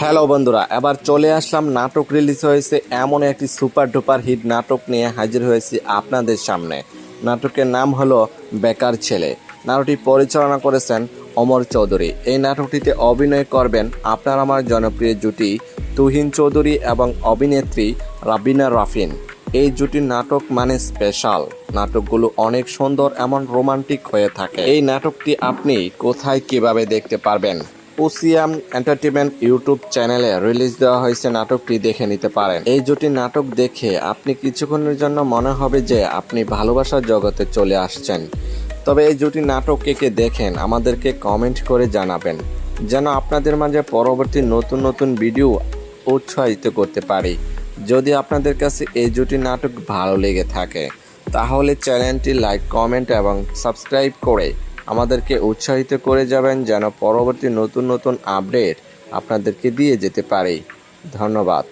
Hello বন্ধুরা, এবার চলে আসলাম, নাটক রিলিজ হয়েছে এমন একটি সুপার ডুপার হিট নাটক নিয়ে হাজির হয়েছি আপনাদের সামনে। নাটকের নাম হলো বেকার ছেলে। নাটকটি পরিচালনা করেছেন অমর চৌধুরী। এই নাটকটিতে অভিনয় করবেন আপনার আমার জনপ্রিয় জুটি তুহিন চৌধুরী এবং অভিনেত্রী রাবিনা রাফিন। এই জুটির নাটক মানে স্পেশাল নাটকগুলো অনেক সুন্দর, এমন রোমান্টিক হয়ে থাকে। এই নাটকটি আপনি কোথায় কীভাবে দেখতে পারবেন? ওসিয়াম এন্টারটেনমেন্ট ইউটিউব চ্যানেলে রিলিজ দেওয়া হয়েছে নাটকটি দেখে নিতে পারেন। এই জুটি নাটক দেখে আপনি কিছুক্ষণের জন্য মনে হবে যে আপনি ভালোবাসার জগতে চলে আসছেন। তবে এই জুটি নাটক কে কে দেখেন, আমাদেরকে কমেন্ট করে জানাবেন। যেন আপনাদের মাঝে পরবর্তী নতুন নতুন ভিডিও উৎসাহিত করতে পারি। যদি আপনাদের কাছে এই জুটি নাটক ভালো লেগে থাকে, তাহলে চ্যানেলটি লাইক, কমেন্ট এবং সাবস্ক্রাইব করে আমাদেরকে উৎসাহিত করে যাবেন যেন পরবর্তী নতুন নতুন আপডেট আপনাদেরকে দিয়ে যেতে পারি। ধন্যবাদ।